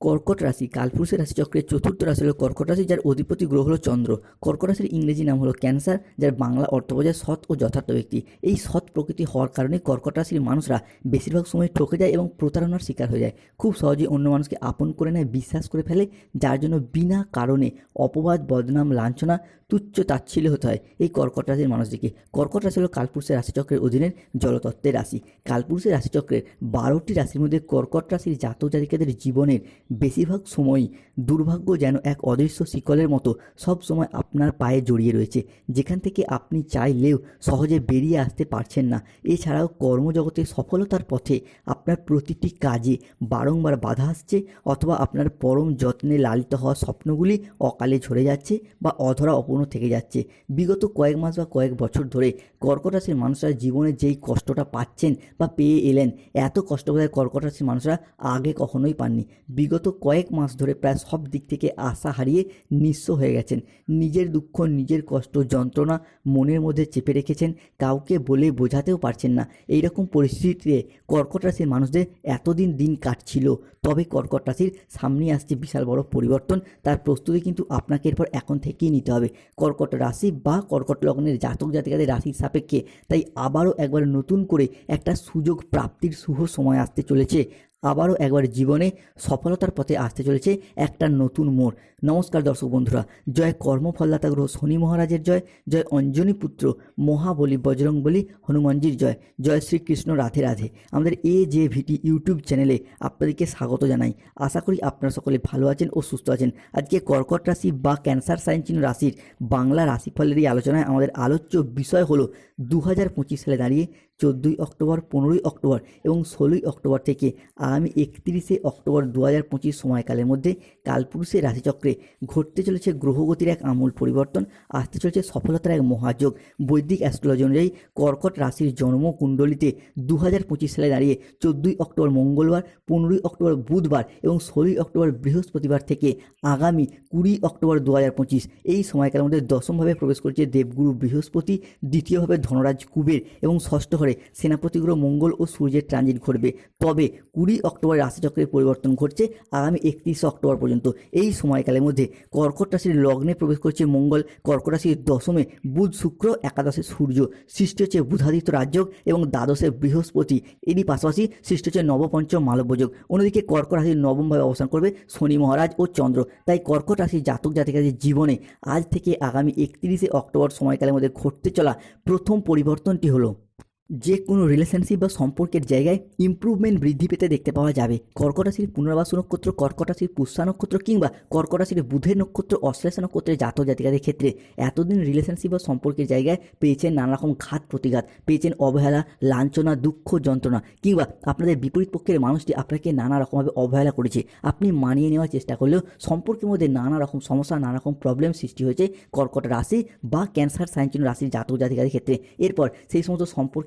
কর্কট রাশি কালপুরুষের রাশিচক্রের চতুর্থ রাশি হলো কর্কট রাশি, যার অধিপতি গ্রহ হলো চন্দ্র। কর্কট রাশির ইংরেজি নাম হলো ক্যান্সার, যার বাংলা অর্থ বোঝায় সৎ ও যথার্থ ব্যক্তি। এই সৎ প্রকৃতি হওয়ার কারণে কর্কট রাশির মানুষরা বেশিরভাগ সময় ঠকে যায় এবং প্রতারণার শিকার হয়ে যায়। খুব সহজেই অন্য মানুষকে আপন করে নেয়, বিশ্বাস করে ফেলে, যার জন্য বিনা কারণে অপবাদ, বদনাম, লাঞ্ছনা তুচ্ছ তাচ্ছিল্য হতে হয়। এই কর্কট রাশির মানুষটিকে। কর্কট রাশি হলো কালপুরুষের রাশিচক্রের অধীনের জলতত্ত্বের রাশি। কালপুরুষের রাশিচক্রের বারোটি রাশির মধ্যে কর্কট রাশির জাতক জাতিকাদের জীবনের বেশিরভাগ সময়ই দুর্ভাগ্য যেন এক অদৃশ্য শিকলের মতো সব সময় আপনার পায়ে জড়িয়ে রয়েছে। যেখান থেকে আপনি চাইলেও সহজে বেরিয়ে আসতে পারছেন না। এছাড়াও কর্মজগতে সফলতার পথে আপনার প্রতিটি কাজে বারংবার বাধা আসছে অথবা আপনার পরম যত্নে লালিত হওয়া স্বপ্নগুলি অকালে ঝরে যাচ্ছে বা অধরা অপূর্ণ থেকে যাচ্ছে। বিগত কয়েক মাস বা কয়েক বছর ধরে কর্কট রাশির মানুষরা জীবনে যেই কষ্টটা পাচ্ছেন বা পেয়ে এলেন, এত কষ্ট বোধহয় কর্কট রাশির মানুষরা আগে কখনোই পাননি। বিগত কয়েক মাস ধরে প্রায় সব দিক থেকে আশা হারিয়ে নিঃস্ব হয়ে গেছেন। নিজের দুঃখ, নিজের কষ্ট, যন্ত্রণা মনের মধ্যে চেপে রেখেছেন। কাউকে বলে বোঝাতেও পারছেন না। এইরকম পরিস্থিতিতে কর্কট রাশির মানুষদের এতদিন দিন কাটছিল, তবে কর্কট রাশির সামনে আসছে বিশাল বড় পরিবর্তন। তার প্রস্তুতি কিন্তু আপনাকে এরপর এখন থেকেই নিতে হবে। কর্কট রাশি বা কর্কট লগ্নের জাতক জাতিকাদের রাশির সাপেক্ষে। তাই আবারও একবার নতুন করে একটা সুযোগ প্রাপ্তির শুভ সময় আসতে চলেছে। আবারও একবার জীবনে সফলতার পথে আসতে চলেছে একটা নতুন মোড়। নমস্কার দর্শক বন্ধুরা, জয় কর্মফলদাতা গ্রহ শনি মহারাজের জয় জয় অঞ্জনী পুত্র মহাবলী বজরং বলি হনুমানজির জয় জয় শ্রীকৃষ্ণ রাধে রাধে। আমাদের এ যে ভিটি ইউটিউব চ্যানেলে আপনাদেরকে স্বাগত জানাই। আশা করি আপনারা সকলে ভালো আছেন ও সুস্থ আছেন। আজকে কর্কট রাশি বা ক্যান্সার সাইন চিহ্ন রাশির বাংলা রাশিফলের এই আলোচনায় আমাদের আলোচ্য বিষয় হলো দু হাজার পঁচিশ সালে দাঁড়িয়ে চোদ্দোই অক্টোবর, পনেরোই অক্টোবর এবং ষোলোই অক্টোবর থেকে আগামী একত্রিশে অক্টোবর দু হাজার পঁচিশ সময়কালের মধ্যে কালপুরুষের রাশিচক্রে ঘটতে চলেছে গ্রহগতির এক আমূল পরিবর্তন। আসতে চলেছে সফলতার এক মহাযোগ। বৈদিক অ্যাস্ট্রোলজি অনুযায়ী কর্কট রাশির জন্মকুণ্ডলিতে দু হাজার পঁচিশ সালে দাঁড়িয়ে চোদ্দোই অক্টোবর মঙ্গলবার, পনেরোই অক্টোবর বুধবার এবং ষোলোই অক্টোবর বৃহস্পতিবার থেকে আগামী কুড়ি অক্টোবর দু হাজার পঁচিশ এই সময়কালের মধ্যে দশমভাবে প্রবেশ করছে দেবগুরু বৃহস্পতি, দ্বিতীয়ভাবে ধনরাজ কুবের এবং ষষ্ঠ ঘরে সেনাপতি গ্রহ মঙ্গল ও সূর্যের ট্রানজিট ঘটবে। তবে কুড়ি অক্টোবর রাশিচক্রের পরিবর্তন ঘটছে আগামী একত্রিশে অক্টোবর পর্যন্ত। এই সময়কালের মধ্যে কর্কট রাশির লগ্নে প্রবেশ করছে মঙ্গল। কর্কট রাশির দশমে বুধ, শুক্র, একাদশে সূর্য। সৃষ্টি হচ্ছে বুধাদিত্য রাজযোগ এবং দ্বাদশে বৃহস্পতি। এরই পাশাপাশি সৃষ্টি হচ্ছে নবপঞ্চম মালব্যযোগ অন্যদিকে কর্কট রাশির নবমভাবে অবস্থান করবে শনি, মহারাজ ও চন্দ্র। তাই কর্কট রাশির জাতক, জাতিকাদের জীবনে আজ থেকে আগামী একত্রিশে অক্টোবর সময়কালের মধ্যে ঘটতে চলা প্রথম পরিবর্তনটি হলো। যে কোনো রিলেশনশিপ বা সম্পর্কের জায়গায় ইমপ্রুভমেন্ট বৃদ্ধি পেতে দেখতে পাওয়া যাবে। কর্কট রাশির পুনর্বাসু নক্ষত্র, কর্কট রাশির নক্ষত্র কিংবা কর্কট রাশির বুধের নক্ষত্র, অশ্লেষা নক্ষত্রের জাতক জাতিকাদের ক্ষেত্রে এতদিন রিলেশনশিপ বা সম্পর্কের জায়গায় পেয়েছেন নানা রকম ঘাত প্রতিঘাত, পেয়েছেন অবহেলা, লাঞ্ছনা, দুঃখ, যন্ত্রণা কিংবা আপনাদের বিপরীত পক্ষের মানুষটি আপনাকে নানা রকমভাবে অবহেলা করেছে। আপনি মানিয়ে নেওয়ার চেষ্টা করলেও সম্পর্কের মধ্যে নানা রকম সমস্যা নানা রকম প্রবলেম সৃষ্টি হয়েছে কর্কট রাশি বা ক্যান্সার সাইনচিহ্ন রাশির জাতক জাতিকাদের ক্ষেত্রে। এরপর সেই সমস্ত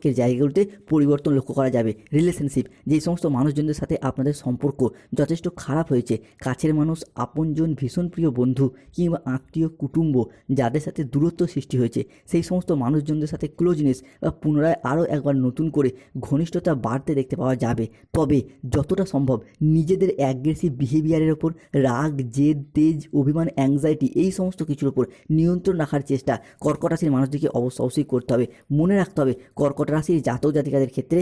সম্পর্কের জায়গাগুলোতে পরিবর্তন লক্ষ্য করা যাবে। রিলেশনশিপ যেই সমস্ত মানুষজনদের সাথে আপনাদের সম্পর্ক যথেষ্ট খারাপ হয়েছে, কাছের মানুষ, আপনজন, ভীষণ প্রিয় বন্ধু কিংবা আত্মীয়, কুটুম্ব যাদের সাথে দূরত্ব সৃষ্টি হয়েছে, সেই সমস্ত মানুষজনদের সাথে ক্লোজনেস বা পুনরায় আরও একবার নতুন করে ঘনিষ্ঠতা বাড়তে দেখতে পাওয়া যাবে। তবে যতটা সম্ভব নিজেদের অ্যাগ্রেসিভ বিহেভিয়ারের ওপর, রাগ, জেদ, তেজ, অভিমান অ্যাংজাইটি এই সমস্ত কিছুর ওপর নিয়ন্ত্রণ রাখার চেষ্টা কর্কট রাশির মানুষদেরকে অবশ্য অবশ্যই করতে হবে। মনে রাখতে হবে কর্কট রাশির জাতক জাতিকাদের ক্ষেত্রে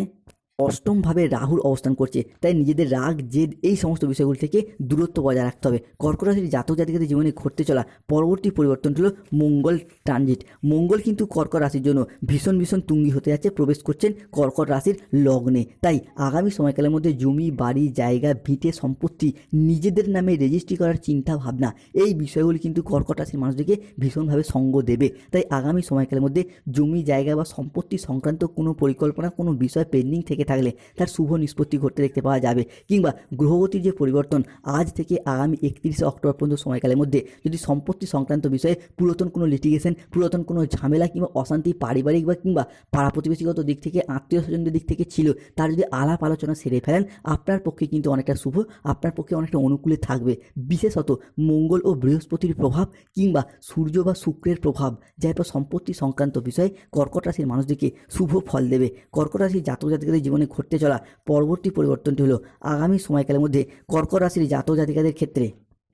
অষ্টমভাবে রাহুর অবস্থান করছে। তাই নিজেদের রাগ, জেদ এই সমস্ত বিষয়গুলি থেকে দূরত্ব বজায় রাখতে হবে। কর্কট রাশির জাতক জাতিকাদের জীবনে ঘটতে চলা পরবর্তী পরিবর্তন হলো মঙ্গল ট্রানজিট। মঙ্গল কিন্তু কর্কট রাশির জন্য ভীষণ ভীষণ তুঙ্গি হতে যাচ্ছে, প্রবেশ করছেন কর্কট রাশির লগ্নে। তাই আগামী সময়কালের মধ্যে জমি, বাড়ি, জায়গা, ভিটে, সম্পত্তি নিজেদের নামে রেজিস্ট্রি করার চিন্তা ভাবনা এই বিষয়গুলি কিন্তু কর্কট রাশির মানুষদেরকে ভীষণভাবে সঙ্গ দেবে। তাই আগামী সময়কালের মধ্যে জমি, জায়গা বা সম্পত্তি সংক্রান্ত কোনো পরিকল্পনা, কোনো বিষয় পেন্ডিং থেকে থাকলে তার শুভ নিষ্পত্তি ঘটতে দেখতে পাওয়া যাবে। কিংবা গ্রহগতির যে পরিবর্তন, আজ থেকে আগামী একত্রিশে অক্টোবর পর্যন্ত সময়কালের মধ্যে যদি সম্পত্তি সংক্রান্ত বিষয়ে পুরাতন কোনো লিটিগেশন পুরাতন কোনো ঝামেলা কিংবা অশান্তি পারিবারিক বা কিংবা পাড়া প্রতিবেশীগত দিক থেকে আত্মীয় স্বজনদের দিক থেকে ছিল, তার যদি আলাপ আলোচনা সেরে ফেলেন, আপনার পক্ষে কিন্তু অনেকটা শুভ, আপনার পক্ষে অনেকটা অনুকূলে থাকবে। বিশেষত মঙ্গল ও বৃহস্পতির প্রভাব কিংবা সূর্য বা শুক্রের প্রভাব পর সম্পত্তি সংক্রান্ত বিষয়ে কর্কট রাশির মানুষদেরকে শুভ ফল দেবে। কর্কট রাশির জাতক জাতিকাদের জীবনে জীবনে ঘটতে চলা পরবর্তী পরিবর্তনটি হলো আগামী সময়কালের মধ্যে কর্কট রাশির জাতক জাতিকাদের ক্ষেত্রে।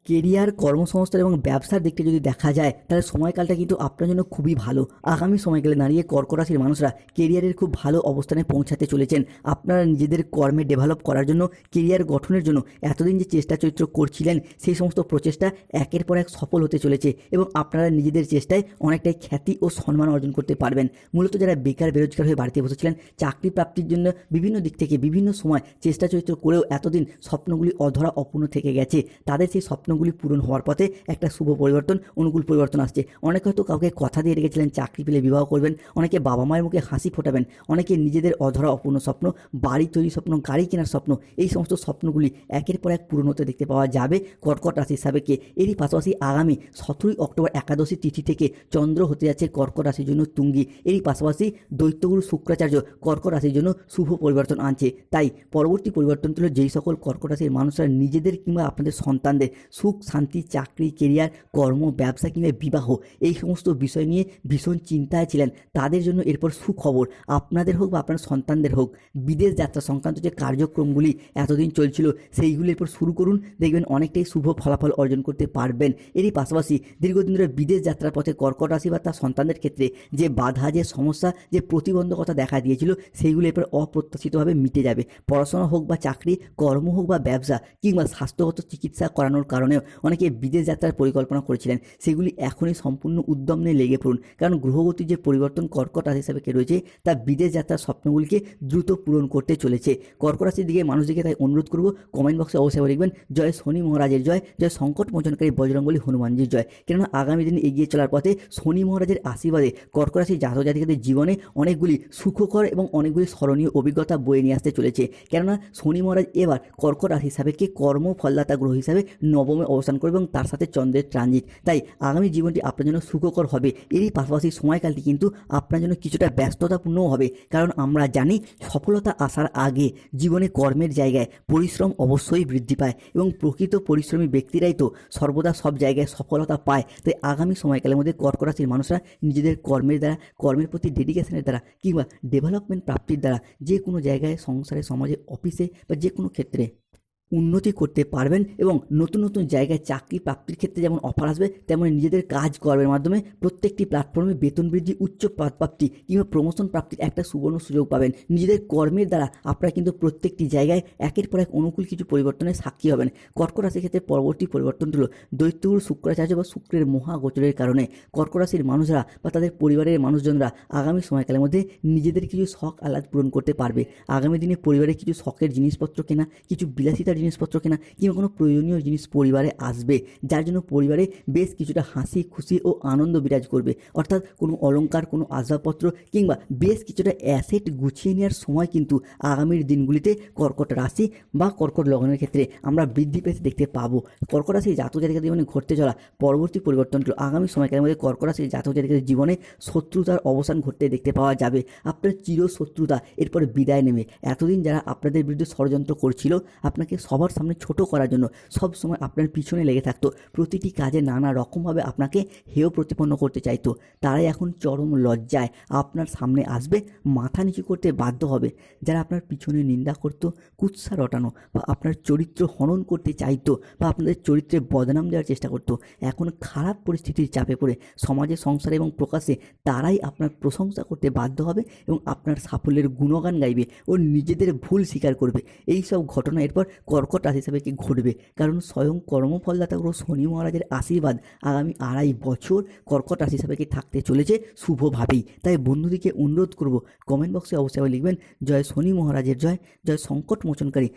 কেরিয়ার, কর্মসংস্থান এবং ব্যবসার দিকটা যদি দেখা যায়, তাহলে সময়কালটা কিন্তু আপনার জন্য খুবই ভালো। আগামী সময়কালে দাঁড়িয়ে কর্কট রাশির মানুষরা কেরিয়ারের খুব ভালো অবস্থানে পৌঁছাতে চলেছেন। আপনারা নিজেদের কর্মে ডেভেলপ করার জন্য, কেরিয়ার গঠনের জন্য এতদিন যে চেষ্টা চরিত্র করছিলেন, সেই সমস্ত প্রচেষ্টা একের পর এক সফল হতে চলেছে এবং আপনারা নিজেদের চেষ্টায় অনেকটাই খ্যাতি ও সম্মান অর্জন করতে পারবেন। মূলত যারা বেকার, বেরোজগার হয়ে বাড়িতে বসেছিলেন, চাকরি প্রাপ্তির জন্য বিভিন্ন দিক থেকে, বিভিন্ন সময় চেষ্টা চরিত্র করেও এতদিন স্বপ্নগুলি অধরা অপূর্ণ থেকে গেছে। তাদের সেই স্বপ্নগুলি পূরণ হওয়ার পথে একটা শুভ পরিবর্তন, অনুকূল পরিবর্তন আসছে। অনেকে হয়তো কাউকে কথা দিয়ে রেখেছিলেন, চাকরি পেলে বিবাহ করবেন, অনেকে বাবা মায়ের মুখে হাসি ফোটাবেন, অনেকে নিজেদের অধরা অপূর্ণ স্বপ্ন, বাড়ি তৈরি স্বপ্ন, গাড়ি কেনার স্বপ্ন, এই সমস্ত স্বপ্নগুলি একের পর এক পূরণ হতে দেখতে পাওয়া যাবে কর্কট রাশি সাবেকে এরই পাশাপাশি আগামী সতেরোই অক্টোবর একাদশী তিথি থেকে চন্দ্র হতে যাচ্ছে কর্কট রাশির জন্য তুঙ্গি। এরই পাশাপাশি দৈত্যগুরু শুক্রাচার্য কর্কট রাশির জন্য শুভ পরিবর্তন আনছে। তাই পরবর্তী পরিবর্তন যেই সকল কর্কট রাশির মানুষরা নিজেদের কিংবা আপনাদের সন্তানদের সুখ, শান্তি, চাকরি কেরিয়ার কর্ম, ব্যবসা কিংবা বিবাহ, এই সমস্ত বিষয় নিয়ে ভীষণ চিন্তায় ছিলেন। তাদের জন্য এরপর সুখবর, আপনাদের হোক বা আপনার সন্তানদের হোক, বিদেশ যাত্রা সংক্রান্ত যে কার্যক্রমগুলি এতদিন চলছিল, সেইগুলি এরপর শুরু করুন, দেখবেন অনেকটাই শুভ ফলাফল অর্জন করতে পারবেন। এরই পাশাপাশি দীর্ঘদিন ধরে বিদেশ যাত্রার পথে কর্কট রাশি বা তার সন্তানদের ক্ষেত্রে যে বাধা, যে সমস্যা, যে প্রতিবন্ধকতা দেখা দিয়েছিল, সেইগুলো এরপর অপ্রত্যাশিতভাবে মিটে যাবে। পড়াশোনা হোক বা চাকরি, কর্ম হোক বা ব্যবসা কিংবা স্বাস্থ্যগত চিকিৎসা করানোর কারণেও অনেকে বিদেশ যাত্রার পরিকল্পনা করেছিলেন। সেগুলি এখনই সম্পূর্ণ উদ্যম নিয়ে লেগে পড়ুন। কারণ গ্রহগতির যে পরিবর্তন কর্কট রাশি হিসাবে রয়েছে, তা বিদেশ যাত্রার স্বপ্নগুলিকে দ্রুত পূরণ করতে চলেছে। কর্কট রাশির দিকে মানুষদিকে তাই অনুরোধ করব কমেন্ট বক্সে অবশ্যই লিখবেন, জয় শনি মহারাজের জয় জয় সংকট মোচনকারী বজরঙ্গলী হনুমানজির জয়। কেননা আগামী দিনে এগিয়ে চলার পথে শনি মহারাজের আশীর্বাদে কর্কট জাতক জাতিকাদের জীবনে অনেকগুলি সুখকর এবং অনেকগুলি স্মরণীয় অভিজ্ঞতা বয়ে নিয়ে আসতে চলেছে। কেননা শনি মহারাজ এবার কর্কট রাশি হিসাবে কে কর্ম ফলদাতা গ্রহ হিসাবে নবমে অবস্থান করবে এবং তার সাথে চন্দ্রের ট্রানজিট তাই আগামী জীবনটি আপনার জন্য সুখকর হবে। এরই পাশাপাশি সময়কালটি কিন্তু আপনার জন্য কিছুটা ব্যস্ততাপূর্ণও হবে। কারণ আমরা জানি সফলতা আসার আগে জীবনে কর্মের জায়গায় পরিশ্রম অবশ্যই বৃদ্ধি পায় এবং প্রকৃত পরিশ্রমী ব্যক্তিরাই তো সর্বদা সব জায়গায় সফলতা পায়। তাই আগামী সময়কালের মধ্যে কর্কট রাশির মানুষরা নিজেদের কর্মের দ্বারা, কর্মের প্রতি ডেডিকেশনের দ্বারা কিংবা ডেভেলপমেন্ট প্রাপ্তির দ্বারা যে কোনো জায়গায়, সংসারে, সমাজে অফিসে বা যে কোনো ক্ষেত্রে উন্নতি করতে পারবেন এবং নতুন নতুন জায়গায় চাকরি প্রাপ্তির ক্ষেত্রে যেমন অফার আসবে, তেমন নিজেদের কাজ কর্মের মাধ্যমে প্রত্যেকটি প্ল্যাটফর্মে বেতন বৃদ্ধি, উচ্চ প্রাপ্তি কিংবা প্রমোশন প্রাপ্তির একটা সুবর্ণ সুযোগ পাবেন। নিজেদের কর্মের দ্বারা আপনারা কিন্তু প্রত্যেকটি জায়গায় একের পর এক অনুকূল কিছু পরিবর্তনের সাক্ষী হবেন। কর্কট রাশির ক্ষেত্রে পরবর্তী পরিবর্তন হলো দৈত্যগুরু শুক্রাচার্য বা শুক্রের মহাগোচরের কারণে কর্কট রাশির মানুষরা বা তাদের পরিবারের মানুষজনরা আগামী সময়কালের মধ্যে নিজেদের কিছু শখ আহ্লাদ পূরণ করতে পারবে। আগামী দিনে পরিবারের কিছু শখের জিনিসপত্র কেনা, কিছু বিলাসিতার জিনিসপত্র কেনা, কিংবা কোনো প্রয়োজনীয় জিনিস পরিবারে আসবে, যার জন্য পরিবারে বেশ কিছুটা হাসি, খুশি ও আনন্দ বিরাজ করবে। অর্থাৎ কোনো অলংকার, কোনো আসবাবপত্র, কিংবা বেশ কিছুটা অ্যাসেট গুছিয়ে নেওয়ার সময় কিন্তু আগামীর দিনগুলিতে কর্কট রাশি বা কর্কট লগ্নের ক্ষেত্রে আমরা বৃদ্ধি পেতে দেখতে পাবো। কর্কট রাশির জাতক জাতিকাদের জীবনে ঘটতে চলা পরবর্তী পরিবর্তনগুলো আগামী সময়কালের মধ্যে কর্কট রাশির জাতক জাতিকাদের জীবনে শত্রুতার অবসান ঘটতে দেখতে পাওয়া যাবে। আপনার চির শত্রুতা এরপরে বিদায় নেবে। এতদিন যারা আপনাদের বিরুদ্ধে ষড়যন্ত্র করছিল, আপনাকে সবার সামনে ছোট করার জন্য সব সময় আপনার পিছনে লেগে থাকতো। প্রতিটি কাজে নানা রকমভাবে আপনাকে হেয় প্রতিপন্ন করতে চাইতো। তারাই এখন চরম লজ্জায় আপনার সামনে আসবে, মাথা নিচু করতে বাধ্য হবে। যারা আপনার পিছনে নিন্দা করতো, কুৎসা রটানো বা আপনার চরিত্র হনন করতে চাইতো বা আপনাদের চরিত্রে বদনাম দেওয়ার চেষ্টা করতো, এখন খারাপ পরিস্থিতির চাপে পড়ে সমাজে, সংসারে এবং প্রকাশে তারাই আপনার প্রশংসা করতে বাধ্য হবে এবং আপনার সাফল্যের গুণগান গাইবে ও নিজেদের ভুল স্বীকার করবে। এই সব ঘটনা এরপর কর্কট রাশি হিসাবে কি ঘটবে? কারণ স্বয়ং কর্মফলদাতা গ্রহ শনি মহারাজের আশীর্বাদ আগামী আড়াই বছর কর্কট রাশি হিসাবে কি থাকতে চলেছে শুভভাবেই তাই বন্ধুদিকে অনুরোধ করব কমেন্ট বক্সে অবশ্যই লিখবেন, জয় শনি মহারাজের জয় জয় সংকট মোচনকারী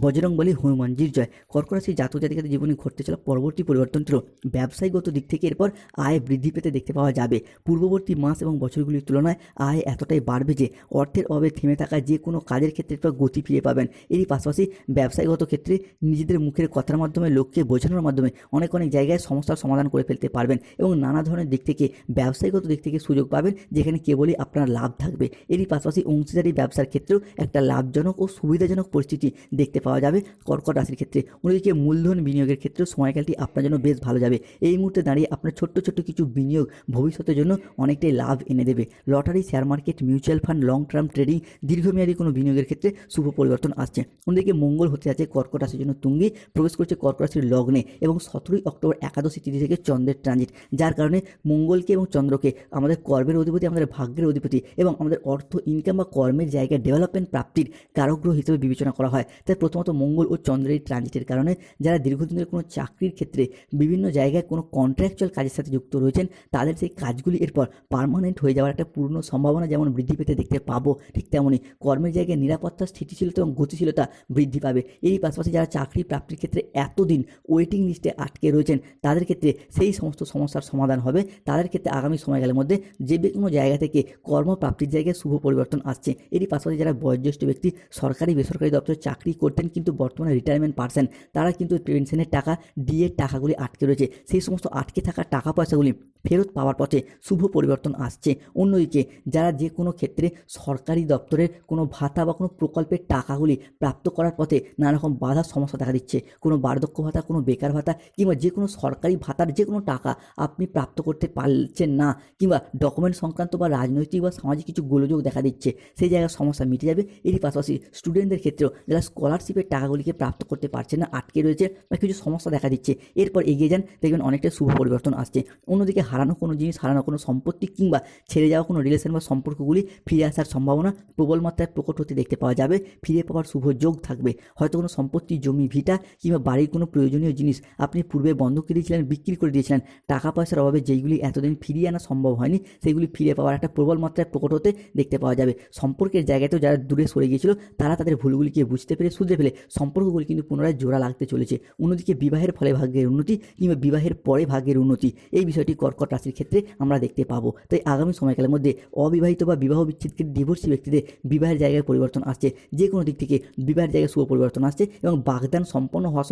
বজরং বলি হনুমানজির জয়। কর্কট রাশির জাতক জাতিকাদের জীবনে ঘটতে চলা পরবর্তী পরিবর্তন ছিল। ব্যবসায়ীগত দিক থেকে এরপর আয় বৃদ্ধি পেতে দেখতে পাওয়া যাবে। পূর্ববর্তী মাস এবং বছরগুলির তুলনায় আয় এতটাই বাড়বে যে অর্থের অভাবে থেমে থাকা যে কোনো কাজের ক্ষেত্রে এরপর গতি ফিরে পাবেন। এরই পাশাপাশি ব্যবসায়ীগত ক্ষেত্রে নিজেদের মুখের কথার মাধ্যমে লোককে বোঝানোর মাধ্যমে অনেক অনেক জায়গায় সমস্যার সমাধান করে ফেলতে পারবেন এবং নানা ধরনের দিক থেকে ব্যবসায়ীগত দিক থেকে সুযোগ পাবেন যেখানে কেবলই আপনার লাভ থাকবে। এরই পাশাপাশি অংশীদারি ব্যবসার ক্ষেত্রেও একটা লাভজনক ও সুবিধাজনক পরিস্থিতি দেখতে পাওয়া যাবে কর্কট রাশির ক্ষেত্রে। অন্যদিকে মূলধন বিনিয়োগের ক্ষেত্রে সময়কালটি আপনার জন্য বেশ ভালো যাবে। এই মুহূর্তে দাঁড়িয়ে আপনার ছোট্ট ছোট্ট কিছু বিনিয়োগ ভবিষ্যতের জন্য অনেকটাই লাভ এনে দেবে। Lottery share market mutual fund long term trading দীর্ঘমেয়াদী কোনো বিনিয়োগের ক্ষেত্রে শুভ পরিবর্তন আসছে। অন্যদিকে মঙ্গল হতে যাচ্ছে কর্কট রাশির জন্য তুঙ্গি প্রবেশ করছে কর্কট রাশির লগ্নে এবং সতেরোই অক্টোবর একাদশী তিথি থেকে চন্দ্রের ট্রানজিট যার কারণে মঙ্গলকে এবং চন্দ্রকে আমাদের কর্মের অধিপতি, আমাদের ভাগ্যের অধিপতি এবং আমাদের অর্থ ইনকাম বা কর্মের জায়গায় ডেভেলপমেন্ট প্রাপ্তির কারগ্রহ হিসেবে বিবেচনা করা হয়। তাই প্রথমত মঙ্গল ও চন্দ্রের ট্রানজিটের কারণে যারা দীর্ঘদিনের কোনো চাকরির ক্ষেত্রে বিভিন্ন জায়গায় কোনো কন্ট্রাকচুয়াল কাজের সাথে যুক্ত রয়েছেন, তাদের সেই কাজগুলি এরপর পার্মানেন্ট হয়ে যাওয়ার একটা পূর্ণ সম্ভাবনা যেমন বৃদ্ধি পেতে দেখতে পাবো, ঠিক তেমনই কর্মের জায়গায় নিরাপত্তা, স্থিতিশীলতা এবং গতিশীলতা বৃদ্ধি পাবে। এরই পাশাপাশি যারা চাকরি প্রাপ্তির ক্ষেত্রে এতদিন ওয়েটিং লিস্টে আটকে রয়েছেন, তাদের ক্ষেত্রে সেই সমস্ত সমস্যার সমাধান হবে। তাদের ক্ষেত্রে আগামী সময়কালের মধ্যে যে কোনো জায়গা থেকে কর্মপ্রাপ্তির জায়গায় শুভ পরিবর্তন আসছে। এরই পাশাপাশি যারা বয়োজ্যেষ্ঠ ব্যক্তি সরকারি বেসরকারি দপ্তরে চাকরি করতেন কিন্তু বর্তমানে রিটায়ারমেন্ট পার্সেন তারা কিন্তু পেনশনের টাকা দিয়ে টাকাগুলি আটকে রয়েছে। সেই সমস্ত আটকে থাকা টাকা পয়সাগুলি ফেরত পাওয়ার পথে শুভ পরিবর্তন আসছে। অন্যদিকে, যারা যে কোনো ক্ষেত্রে সরকারি দপ্তরের কোনো ভাতা বা কোনো প্রকল্পের টাকাগুলি প্রাপ্ত করার পথে নানা রকম বাধার সমস্যা দেখা দিচ্ছে। কোনো বার্ধক্য ভাতা, কোনো বেকার ভাতা কিংবা যে কোনো সরকারি ভাতার যে কোনো টাকা আপনি প্রাপ্ত করতে পারছেন না কিংবা ডকুমেন্ট সংক্রান্ত বা রাজনৈতিক বা সামাজিক কিছু গোলযোগ দেখা দিচ্ছে, সেই জায়গার সমস্যা মিটে যাবে। এরই পাশাপাশি স্টুডেন্টদের ক্ষেত্রেও যারা স্কলারশিপের টাকাগুলিকে প্রাপ্ত করতে পারছেন না, আটকে রয়েছে বা কিছু সমস্যা দেখা দিচ্ছে, এরপর এগিয়ে যান, দেখবেন অনেকটা শুভ পরিবর্তন আসছে। অন্যদিকে হারানো কোনো জিনিস, হারানো কোনো সম্পত্তি কিংবা ছেড়ে যাওয়া কোনো রিলেশন বা সম্পর্কগুলি ফিরে আসার সম্ভাবনা প্রবল মাত্রায় প্রকট হতে দেখতে পাওয়া যাবে। ফিরে পাওয়ার শুভ যোগ থাকবে। হয়তো কোনো সম্পত্তি, জমি, ভিটা কিংবা বাড়ির কোনো প্রয়োজনীয় জিনিস আপনি পূর্বে বন্ধক দিয়েছিলেন, বিক্রি করে দিয়েছিলেন। টাকা পয়সার অভাবে যেইগুলি এতদিন ফিরিয়ে আনা সম্ভব হয়নি, সেগুলি ফিরে পাওয়ার একটা প্রবল মাত্রায় প্রকট হতে দেখতে পাওয়া যাবে। সম্পর্কের জায়গাতেও যারা দূরে সরে গিয়েছিল, তারা তাদের ভুলগুলিকে বুঝতে পেরে, শুধরে ফেলে সম্পর্কগুলি কিন্তু পুনরায় জোড়া লাগতে চলেছে। অন্যদিকে বিবাহের ফলে ভাগ্যের উন্নতি কিংবা বিবাহের পরে ভাগ্যের উন্নতি, এই বিষয়টি কর্কট রাশির ক্ষেত্রে আমরা দেখতে পাবো। তাই আগামী সময়কালের মধ্যে অবিবাহিত বা বিবাহ বিচ্ছেদকে ডিভোর্সি ব্যক্তিদের বিবাহের জায়গায় পরিবর্তন আসছে। যে কোনো দিক থেকে বিবাহের জায়গায় শুভ পরিবর্তন আসছে এবং বাগদান সম্পন্ন হওয়া